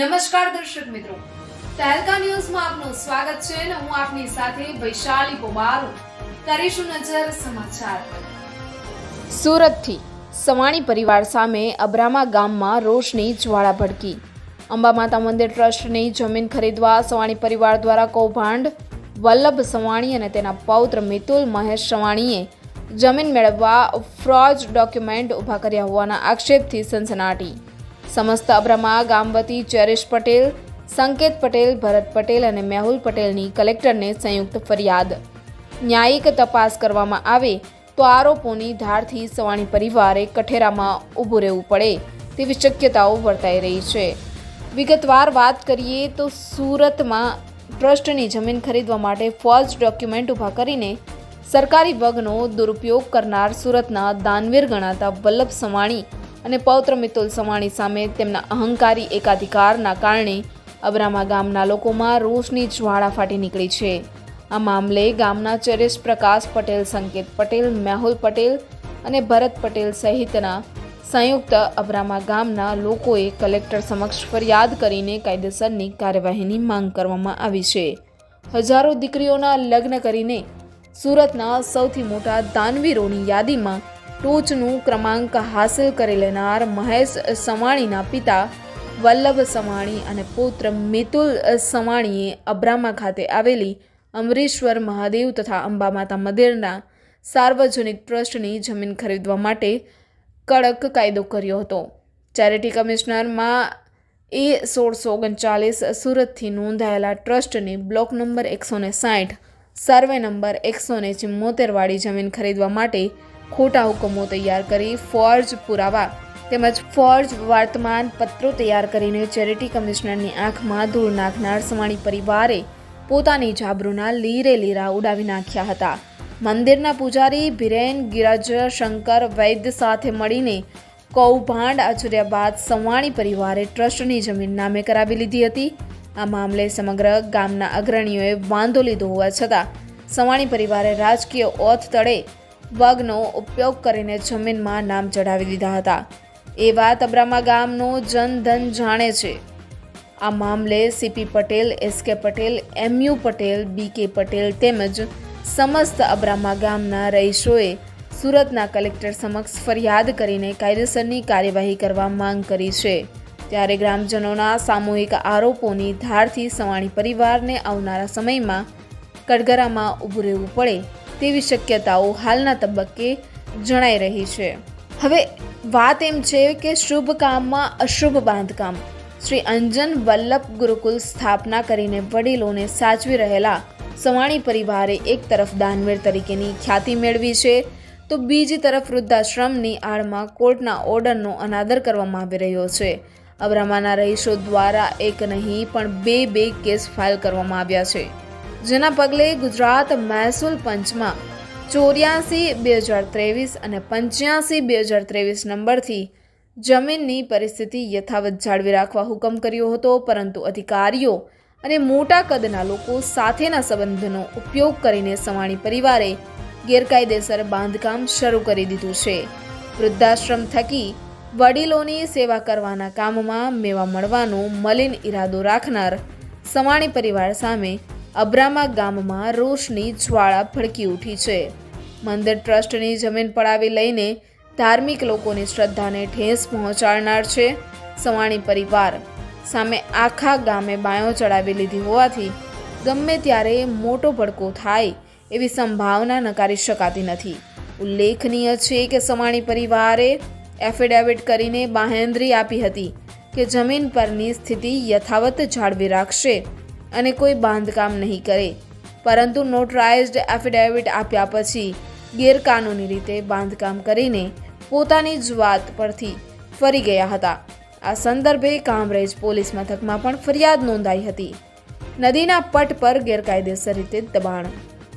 નમસ્કાર દર્શક મિત્રો. તહેલકા ન્યૂઝમાં આપનું સ્વાગત છે અને હું આપની સાથે વૈશાલી પોબારો કરીશું નજર સમાચાર. સુરતથી સવાણી પરિવાર સામે અબ્રામા ગામમાં રોષની જ્વાળા ભડકી. અંબા માતા મંદિર ટ્રસ્ટની જમીન ખરીદવા સવાણી પરિવાર દ્વારા કૌભાંડ. વલ્લભ સવાણી અને તેના પૌત્ર મિતુલ મહેશ સવાણીએ જમીન મેળવવા ફ્રોજ ડોક્યુમેન્ટ ઊભા કર્યા હોવાના આક્ષેપથી સનસનાટી. સમસ્ત અબ્રમા, ગામવતી, ચેરેશ પટેલ, સંકેત પટેલ, ભરત પટેલ અને મેહુલ પટેલની કલેક્ટરને સંયુક્ત ફરિયાદ. ન્યાયિક તપાસ કરવામાં આવે તો આરોપોની ધારથી સવાણી પરિવારે કઠેરામાં ઊભું રહેવું પડે તેવી શક્યતાઓ વર્તાઈ રહી છે. વિગતવાર વાત કરીએ તો સુરતમાં ટ્રસ્ટની જમીન ખરીદવા માટે ફોલ્સ ડોક્યુમેન્ટ ઊભા કરીને સરકારી વગનો દુરુપયોગ કરનાર સુરતના દાનવીર ગણાતા વલ્લભ સવાણી અને પૌત્ર મિતુલ સવાણી સામે તેમના અહંકારી એકાધિકારના કારણે અબરામા ગામના લોકોમાં રોષની જ્વાળા ફાટી નીકળી છે. આ મામલે ગામના ચરેશ પ્રકાશ પટેલ, સંકેત પટેલ, મેહુલ પટેલ અને ભરત પટેલ સહિતના સંયુક્ત અબરામા ગામના લોકોએ કલેક્ટર સમક્ષ ફરિયાદ કરીને કાયદેસરની કાર્યવાહીની માંગ કરવામાં આવી છે. હજારો દીકરીઓના લગ્ન કરીને સુરતના સૌથી મોટા દાનવીરોની યાદીમાં ટોચનું ક્રમાંક હાંસલ કરી લેનાર મહેશ સવાણીના પિતા વલ્લભ સવાણી અને પુત્ર મિતુલ સવાણીએ અબ્રામા ખાતે આવેલી અમરેશ્વર મહાદેવ તથા અંબા માતા મંદિરના સાર્વજનિક ટ્રસ્ટની જમીન ખરીદવા માટે કડક કાયદો કર્યો હતો. ચેરિટી કમિશનરમાં એ સોળસો ઓગણચાલીસ સુરતથી નોંધાયેલા ટ્રસ્ટની બ્લોક નંબર એકસો ને સાઠ, સર્વે નંબર એકસો ને ચુમ્મોતેરવાળી જમીન ખરીદવા માટે ખોટા હુકમો તૈયાર કરી ફોર્જ પુરાવા તેમજ ફોર્જ વર્તમાન પત્રો તૈયાર કરીને ચેરિટી કમિશનરની આંખમાં ધૂળ નાખનાર સવાણી પરિવારે પોતાની જાબરૂના લીરે લીરા ઉડાવી નાખ્યા હતા. મંદિરના પૂજારી બિરેન ગિરજ, શંકર, વૈદ્ય સાથે મળીને કૌભાંડ આચર્યા બાદ સવાણી પરિવારે ટ્રસ્ટની જમીન નામે કરાવી લીધી હતી. આ મામલે સમગ્ર ગામના અગ્રણીઓએ વાંધો લીધો હોવા છતાં સવાણી પરિવારે રાજકીય ઓથ તળે વગનો ઉપયોગ કરીને જમીનમાં નામ ચઢાવી દીધા હતા. એ વાત અબ્રામા ગામનો જનધન જાણે છે. આ મામલે સીપી પટેલ, એસ કે પટેલ એમયુ પટેલ, બી કે પટેલ તેમજ સમસ્ત અબ્રામા ગામના રહીશોએ સુરતના કલેક્ટર સમક્ષ ફરિયાદ કરીને કાયદેસરની કાર્યવાહી કરવા માંગ કરી છે. ત્યારે ગ્રામજનોના સામૂહિક આરોપોની ધારથી સવાણી પરિવારને આવનારા સમયમાં કડગરામાં ઊભું રહેવું પડે. તેવી શક્યતાઓ હાલના તબક્કે જણાઈ રહી છે. હવે વાત એમ છે કે શુભ કામમાં અશુભ બાંધકામ શ્રી અંજન વલ્લભ ગુરુકુલ સ્થાપના કરીને વડીલોને સાચવી રહેલા સવાણી પરિવારે એક તરફ દાનવીર તરીકેની ખ્યાતિ મેળવી છે, તો બીજી તરફ વૃદ્ધાશ્રમની આડમાં કોર્ટના ઓર્ડરનો અનાદર કરવામાં આવી રહ્યો છે. અબ્રામાના રહીશો દ્વારા એક નહીં, પણ બે બે કેસ ફાઇલ કરવામાં આવ્યા છે. જેના પગલે ગુજરાત મહેસૂલ પંચમાં ચોર્યાસી, બે હજાર ત્રેવીસ અને પંચ્યાસી, બે હજાર ત્રેવીસ નંબરથી જમીનની પરિસ્થિતિ યથાવત જાળવી રાખવા હુકમ કર્યો હતો. પરંતુ અધિકારીઓ અને મોટા કદના લોકો સાથેના સંબંધનો ઉપયોગ કરીને સવાણી પરિવારે ગેરકાયદેસર બાંધકામ શરૂ કરી દીધું છે. વૃદ્ધાશ્રમ થકી વડીલોની સેવા કરવાના કામમાં મેવા મળવાનો મલિન ઈરાદો રાખનાર સવાણી પરિવાર સામે અબ્રામા ગામમાં રોષની જ્વાળા ભડકી ઉઠી છે. મંદિર ટ્રસ્ટની જમીન પડાવી લઈને ધાર્મિક લોકોની શ્રદ્ધાને ઠેસ પહોંચાડનાર છે સવાણી પરિવાર. સામે આખા ગામે બાયો ચડાવી લીધી હોવાથી ગમે ત્યારે મોટો ભડકો થાય એવી સંભાવના નકારી શકાતી નથી. ઉલ્લેખનીય છે કે સવાણી પરિવારે એફિડેવિટ કરીને બાહેંધરી આપી હતી કે જમીન પરની સ્થિતિ યથાવત જાળવી રાખશે. અને કોઈ બાંધકામ નહીં કરે. પરંતુ નોટરાઇઝ્ડ એફિડેવિટ આપ્યા પછી ગેરકાનૂની રીતે બાંધકામ કરીને પોતાની જ વાત પરથી ફરી ગયા હતા. આ સંદર્ભે કામરેજ પોલીસ મથકમાં પણ ફરિયાદ નોંધાઈ હતી. નદીના પટ પર ગેરકાયદેસર રીતે દબાણ.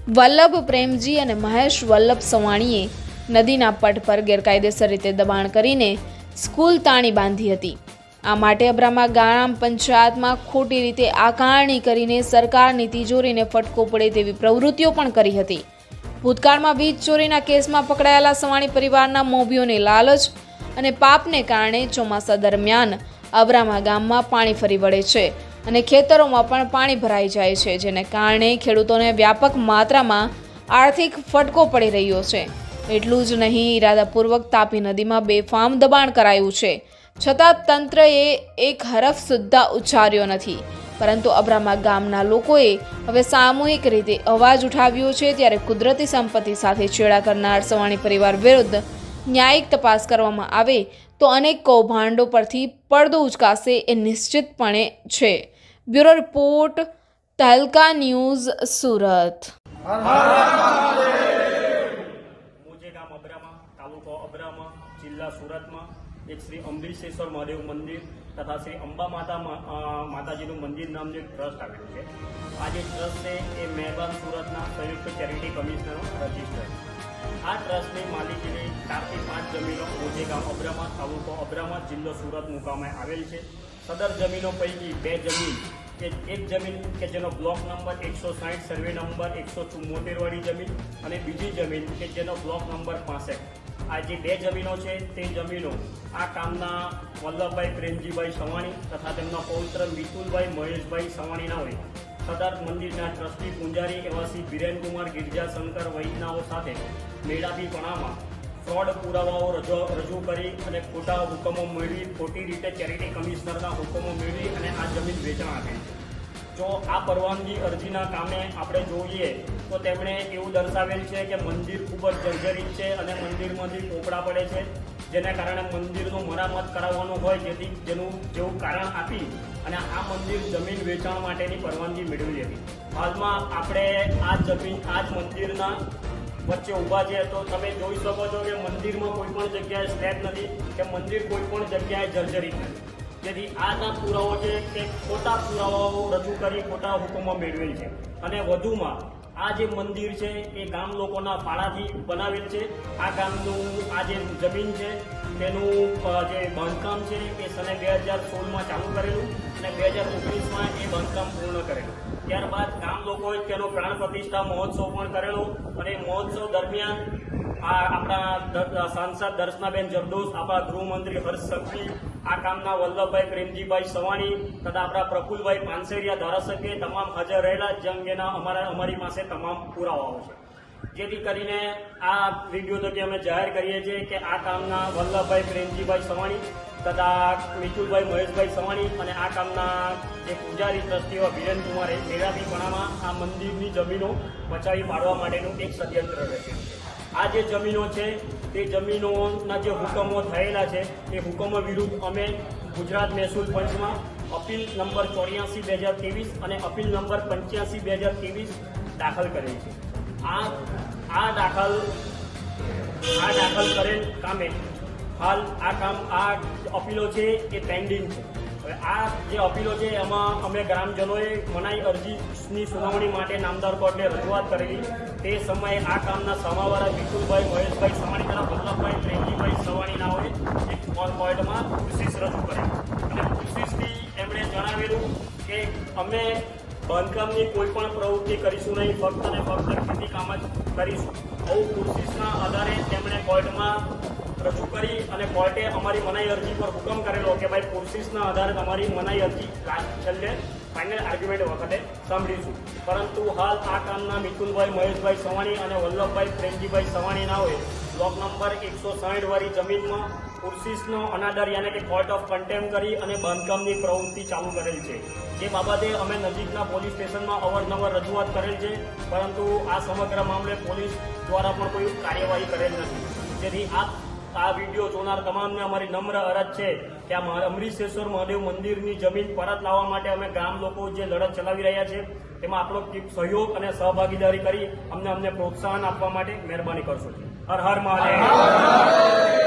વલ્લભ પ્રેમજી અને મહેશ વલ્લભ સવાણીએ નદીના પટ પર ગેરકાયદેસર રીતે દબાણ કરીને સ્કૂલ તાણી બાંધી હતી. આ માટે અબ્રામા ગામ પંચાયતમાં ખોટી રીતે આકારણી કરીને સરકારની તિજોરીને ફટકો પડે તેવી પ્રવૃત્તિઓ પણ કરી હતી. ભૂતકાળમાં વીજ ચોરીના કેસમાં પકડાયેલા સવાણી પરિવારના મોભીઓને લાલચ અને પાપને કારણે ચોમાસા દરમિયાન અબરામા ગામમાં પાણી ફરી વળે છે અને ખેતરોમાં પણ પાણી ભરાઈ જાય છે, જેને કારણે ખેડૂતોને વ્યાપક માત્રામાં આર્થિક ફટકો પડી રહ્યો છે. એટલું જ નહીં, ઈરાદાપૂર્વક તાપી નદીમાં બેફામ દબાણ કરાયું છે. છતાં તંત્રએ એક હરફ સુદ્ધા ઉચ્ચાર્યો નથી. પરંતુ અબ્રામા ગામના લોકોએ હવે સામૂહિક રીતે અવાજ ઉઠાવ્યો છે ત્યારે કુદરતી સંપત્તિ સાથે છેડા કરનાર સવાણી પરિવાર વિરુદ્ધ ન્યાયિક તપાસ કરવામાં આવે તો અનેક કૌભાંડો પરથી પડદો ઉચકાશે એ નિશ્ચિતપણે છે. Bureau report, Tehelka news, Surat. તાલુકો અબ્રામા જિલ્લા સુરતમાં એક શ્રી અમરીશેશ્વર મહાદેવ મંદિર તથા શ્રી અંબા માતા માતાજીનું મંદિર નામનું એક ટ્રસ્ટ આવેલું છે. આ જે ટ્રસ્ટ છે, એ મહેરબાન સુરતના સંયુક્ત ચેરિટી કમિશનરનો રજિસ્ટર આ ટ્રસ્ટની માલિકીની ચારથી પાંચ જમીનો મોજે ગામ અબ્રામા તાલુકો અબ્રામા જિલ્લો સુરત મુકામે આવેલ છે. સદર જમીનો પૈકી બે જમીન કે એક જમીન કે જેનો બ્લોક નંબર એકસો સાઠ સર્વે નંબર એકસો ચુમ્મોતેરવાળી જમીન અને બીજી જમીન કે જેનો બ્લોક નંબર પાસઠ. આ જે બે જમીનો છે તે જમીનો આ કામના વલ્લભભાઈ પ્રેમજીભાઈ સવાણી તથા તેમના પૌત્ર મિતુલભાઈ મહેશભાઈ સવાણીના હોય. સદર મંદિરના ટ્રસ્ટી પૂંજારી એવા શ્રી વિરેનકુમાર ગિરજાશંકર વૈદનાઓ સાથે મેળાપીપણામાં ફ્રોડ પુરાવાઓ રજૂ કરી અને ખોટા હુકમો મેળવી ખોટી રીતે ચેરિટી કમિશનરના હુકમો મેળવી અને આ જમીન વેચાણ આપી. જો આ પરવાનગી અરજીના કામે આપણે જોઈએ, તો તેમણે એવું દર્શાવેલ છે કે મંદિર ખૂબ જ જર્જરિત છે અને મંદિરમાંથી પોપડા પડે છે, જેના કારણે મંદિરનું મરામત કરાવવાનું હોય જેથી જેનું જેવું કારણ આપી અને આ મંદિર જમીન વેચાણ માટેની પરવાનગી મેળવી હતી. હાલમાં આપણે આ જમીન, આ જ મંદિરના વચ્ચે ઊભા છે તો તમે જોઈ શકો છો કે મંદિરમાં કોઈ પણ જગ્યાએ સ્લેબ નથી, કે મંદિર કોઈ પણ જગ્યાએ જર્જરિત નથી. જેથી આના પુરાવો છે કે ખોટા પુરાવાઓ રજૂ કરી ખોટા હુકમો મેળવેલ છે. અને વધુમાં, આ જે મંદિર છે એ ગામ લોકોના ફાળાથી બનાવેલ છે. આ ગામનું આ જે જમીન છે, તેનું જે બાંધકામ છે એ સને બે હજાર સોળમાં ચાલુ કરેલું અને બે હજાર ઓગણીસમાં એ બાંધકામ પૂર્ણ કરેલું. ત્યારબાદ ગામ લોકોએ તેનો પ્રાણ પ્રતિષ્ઠા મહોત્સવ પણ કરેલો અને મહોત્સવ દરમિયાન આ આપણા સાંસદ દર્શનાબેન જરદોસ, આપણા ગૃહમંત્રી હર્ષ સંઘવી આ કામના વલ્લભભાઈ પ્રેમજીભાઈ સવાણી તથા આપણા પ્રફુલભાઈ પાનસેરિયા ધારાસભ્ય તમામ હાજર રહેલા, જે અંગેના અમારા, અમારી પાસે તમામ પુરાવાઓ છે. જેથી કરીને આ વીડિયો થકી અમે જાહેર કરીએ છીએ કે આ કામના વલ્લભભાઈ પ્રેમજીભાઈ સવાણી તથા મિતુલભાઈ મહેશભાઈ સવાણી અને આ કામના જે પૂજારી ટ્રસ્ટીઓ વિરેનકુમારે મેળાપીપણામાં આ મંદિરની જમીનો બચાવી પાડવા માટેનું એક ષડયંત્ર રચ્યું છે. આ જે જમીનો છે, તે જમીનોના જે હુકમો થયેલા છે, તે હુકમો વિરુદ્ધ અમે ગુજરાત મહેસૂલ પંચમાં અપીલ નંબર ચોર્યાસી બે હજાર ત્રેવીસ અને અપીલ નંબર પંચ્યાસી બે હજાર ત્રેવીસ દાખલ કરેલ છે. આ આ દાખલ આ દાખલ કરેલ કામે હાલ આ કામ, આ અપીલો છે, એ પેન્ડિંગ છે. આ જે અપીલો છે એમાં અમે ગ્રામજનોએ મનાઈ અરજીની સુનાવણી માટે નામદાર કોર્ટને રજૂઆત કરેલી. તે સમયે આ કામના સામાવાળા વિપુલભાઈ, મહેશભાઈ સવાણી તથા વલ્લભભાઈ પ્રેમજીભાઈ સવાણીના હોય એક કોર્ટમાં કોશિશ રજૂ કરી અને કોશિશથી એમણે જણાવેલું કે અમે બાંધકામની કોઈ પણ પ્રવૃત્તિ કરીશું નહીં, ફક્ત અને ફક્ત ખેતી કામ જ કરીશું. આવું કોશિશના આધારે તેમણે કોર્ટમાં રજૂ કરી અને કોર્ટે અમારી મનાઈ અરજી પર હુકમ કરેલો કે ભાઈ કોશિશના આધારે તમારી મનાઈ અરજી લાસ્ટ છેલ્લે ફાઇનલ આર્ગ્યુમેન્ટ વખતે સાંભળીશું. પરંતુ હાલ આ કામના મિથુનભાઈ, મહેશભાઈ સવાણી અને વલ્લભભાઈ પ્રેમજીભાઈ સવાણીના હોય બ્લોક નંબર એકસો સાઠ વાળી જમીનમાં પુરસીસનો અનાદર યાને કે કોર્ટ ઓફ કન્ટેમ કરી અને બાંધકામની પ્રવૃત્તિ ચાલુ કરેલ છે. જે બાબતે અમે નજીકના પોલીસ સ્ટેશનમાં અવારનવાર રજૂઆત કરેલ છે, પરંતુ આ સમગ્ર મામલે પોલીસ દ્વારા પણ કોઈ કાર્યવાહી કરેલ નથી. જેથી આ આ વીડિયો જોનાર તમામને અમારી નમ્ર અરજ છે કે આ અમરીશેશ્વર મહાદેવ મંદિરની જમીન પરત લાવવા માટે અમે ગામ લોકો જે લડત ચલાવી રહ્યા છે, તેમાં આપણો સહયોગ અને સહભાગીદારી કરી અમને અમને પ્રોત્સાહન આપવા માટે મહેરબાની કરશો. હર હર મહાદેવ.